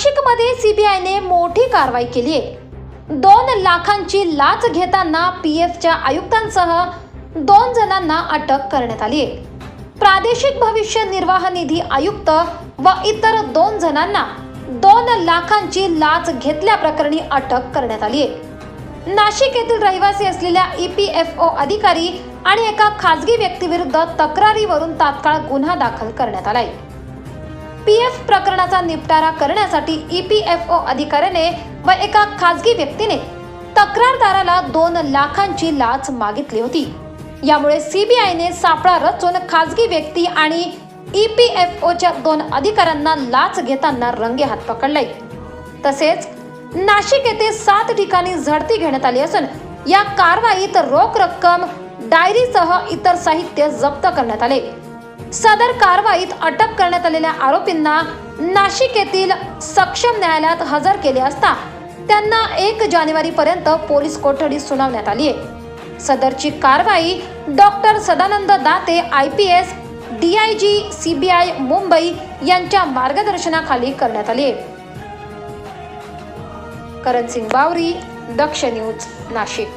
नाशिकमध्ये सीबीआयने मोठी कारवाई केली आहे. दोन लाखांची लाच घेताना पी एफच्या आयुक्तांसह दोन जणांना अटक करण्यात आली आहे. प्रादेशिक भविष्य निर्वाह निधी आयुक्त व इतर दोन जणांना दोन लाखांची लाच घेतल्याप्रकरणी अटक करण्यात आली आहे. नाशिक येथील रहिवासी असलेल्या ई पी एफ ओ अधिकारी आणि एका खासगी व्यक्तीविरुद्ध तक्रारीवरून तात्काळ गुन्हा दाखल करण्यात आला आहे पी एफ प्रकरणाचा निपटारा करण्यासाठी ई पी एफ ओ अधिकाऱ्याने व एका खासगी व्यक्तीने तक्रारदाराला दोन लाखांची लाच मागितली होती. यामुळे सीबीआयने सापळा रचून खासगी व्यक्ती आणि ई पी एफ ओच्या दोन अधिकाऱ्यांना लाच घेताना रंगे हात पकडले. तसेच नाशिक येथे सात ठिकाणी झडती घेण्यात आली असून या कारवाईत रोख रक्कम डायरीसह इतर साहित्य जप्त करण्यात आले. सदर कारवाईत अटक करण्यात आलेल्या आरोपींना नाशिक येथील सक्षम न्यायालयात हजर केले असता त्यांना एक जानेवारी पर्यंत पोलीस कोठडी सुनावण्यात आली आहे. सदरची कारवाई doctor Sadanand Date I P S D I G C B I Mumbai यांच्या मार्गदर्शनाखाली करण्यात आली आहे. करण सिंग बावरी दक्ष न्यूज नाशिक.